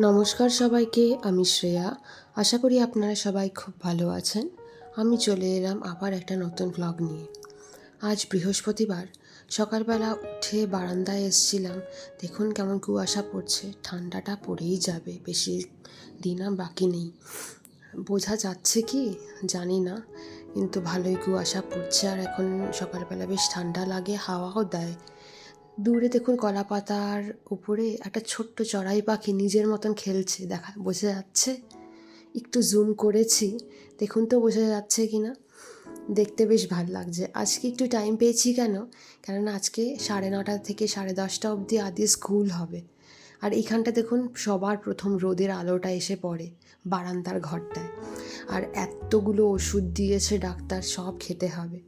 নমস্কার সবাইকে, আমি শ্রেয়া। আশা করি আপনারা সবাই খুব ভালো আছেন। আমি চলে এলাম আবার একটা নতুন ব্লগ নিয়ে। আজ বৃহস্পতিবার, সকালবেলা উঠে বারান্দায় এসছিলাম। দেখুন কেমন কুয়াশা পড়ছে। ঠান্ডাটা পড়েই যাবে, বেশি দিন আর বাকি নেই। বোঝা যাচ্ছে কি? জানি না। কিন্তু ভালোই কুয়াশা পড়ছে আর এখন সকালবেলা বেশ ঠান্ডা লাগে, হাওয়াও দেয়। দূরে দেখুন কলা পাতার উপরে একটা ছোট্ট চড়াই পাখি নিজের মতন খেলছে। দেখা, বোঝা যাচ্ছে? একটু জুম করেছি, দেখুন তো বোঝা যাচ্ছে কি না দেখতে বেশ ভালো লাগছে। আজকে একটু টাইম পেয়েছি কেন? কেননা আজকে সাড়ে নটা থেকে সাড়ে দশটা অবধি আদি স্কুল হবে। আর এইখানটা দেখুন, সবার প্রথম রোদের আলোটা এসে পড়ে বারান্দার ঘরটায়। আর এতগুলো ওষুধ দিয়েছে ডাক্তার, সব খেতে হবে।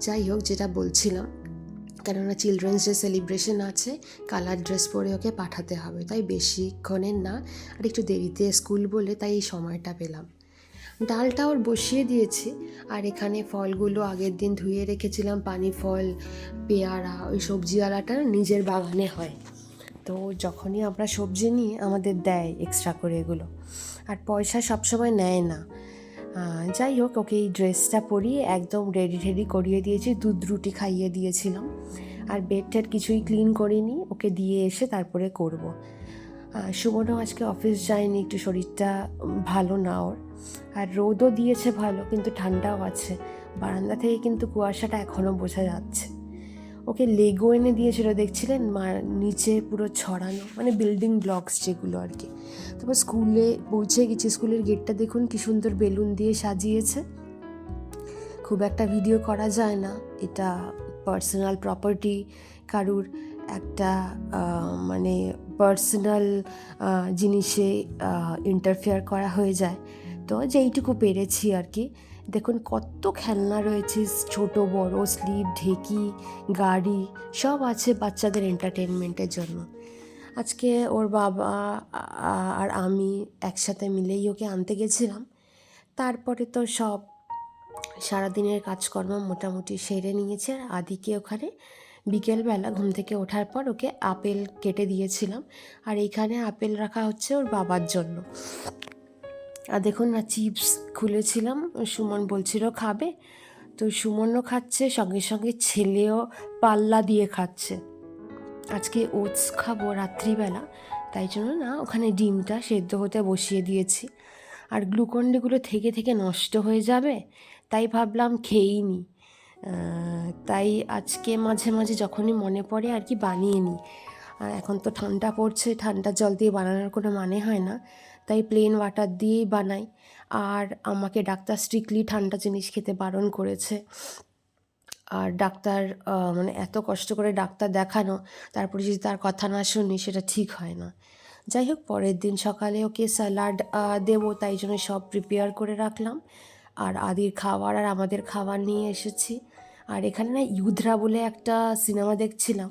যাই হোক, যেটা বলছিলাম কেননা চিলড্রেন্স ডে সেলিব্রেশন আছে কালার ড্রেস পরে ওকে পাঠাতে হবে। তাই বেশিক্ষণের না, আর একটু দেরিতে স্কুল বলে তাই এই সময়টা পেলাম। ডালটা ওর বসিয়ে দিয়েছি, আর এখানে ফলগুলো আগের দিন ধুয়ে রেখেছিলাম, পানি ফল, পেয়ারা, ওই সবজিওয়ালাটা নিজের বাগানে হয়। তো যখনই আমরা সবজি নিই, আমাদের দেয় এক্সট্রা করে এগুলো। আর পয়সা সবসময় নেয় না। যাই হোক, ওকে এই ড্রেসটা পরিয়ে একদম রেডি রেডি করিয়ে দিয়েছি, দুধ রুটি খাইয়ে দিয়েছিলাম। আর বেড টেড কিছুই ক্লিন করিনি, ওকে দিয়ে এসে তারপরে করব। সুমনও আজকে অফিস যায়নি, একটু শরীরটা ভালো না ওর। আর রোদও দিয়েছে ভালো, কিন্তু ঠান্ডাও আছে। বারান্দা থেকে কিন্তু কুয়াশাটা এখনও বোঝা যাচ্ছে। ওকে লেগো এনে দিয়েছিল, দেখছিলেন? মা নিচে পুরো ছড়ানো মানে বিল্ডিং ব্লকস যেগুলো আর কি। তারপর স্কুলে পৌঁছে গেছি স্কুলের গেটটা দেখুন কি সুন্দর বেলুন দিয়ে সাজিয়েছে। খুব একটা ভিডিও করা যায় না, এটা পার্সোনাল প্রপার্টি কারুর একটা মানে পার্সোনাল জিনিসে ইন্টারফেয়ার করা হয়ে যায়। তো যেইটুকু পেরেছি আর কি। দেখুন কত খেলনা রয়েছে, ছোট, বড়, স্লিপ, ঢেকি, গাড়ি, সব আছে বাচ্চাদের এন্টারটেনমেন্টের জন্য। আজকে ওর বাবা আর আমি একসাথে মিলেই ওকে আনতে গেছিলাম। তারপরে তো সব সারাদিনের কাজকর্ম মোটামুটি সেরে নিয়েছে। আর আদিকে ওখানে বিকেলবেলা ঘুম থেকে ওঠার পর ওকে আপেল কেটে দিয়েছিলাম। আর এইখানে আপেল রাখা হচ্ছে ওর বাবার জন্য। আর দেখুন না, চিপস খুলেছিলাম। সুমন বলছিল, খাবে? তো সুমনও খাচ্ছে, সঙ্গে সঙ্গে ছেলেও পাল্লা দিয়ে খাচ্ছে। আজকে ওটস খাব রাত্রিবেলা, তাই জন্য না, ওখানে ডিমটা সেদ্ধ হতে বসিয়ে দিয়েছি। আর গ্লুকন্ডিগুলো থেকে থেকে নষ্ট হয়ে যাবে, তাই ভাবলাম খেয়েই নি। তাই আজকে মাঝে মাঝে যখনই মনে পড়ে আর কি বানিয়ে নিই আর এখন তো ঠান্ডা পড়ছে, ঠান্ডা জল দিয়ে বানানোর কোনো মানে হয় না। তাই প্লেন ওয়াটার দিয়েই বানাই। আর আমাকে ডাক্তার স্ট্রিক্টলি ঠান্ডা জিনিস খেতে বারণ করেছে। আর ডাক্তার মানে এত কষ্ট করে ডাক্তার দেখানো, তারপরে যদি তার কথা না শুনি সেটা ঠিক হয় না। যাই হোক, পরের দিন সকালে ওকে স্যালাড দেবো, তাই জন্য সব প্রিপেয়ার করে রাখলাম। আর আদির খাবার আর আমাদের খাবার নিয়ে এসেছি। আর এখানে না ইউধরা বলে একটা সিনেমা দেখছিলাম।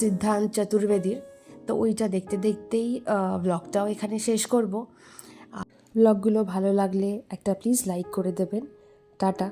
সিদ্ধান্ত চতুর্বেদীর। তো ওইটা দেখতে দেখতেই ব্লগটাও এখানে শেষ করব। ব্লগগুলো ভালো লাগলে একটা প্লিজ লাইক করে দেবেন। টাটা।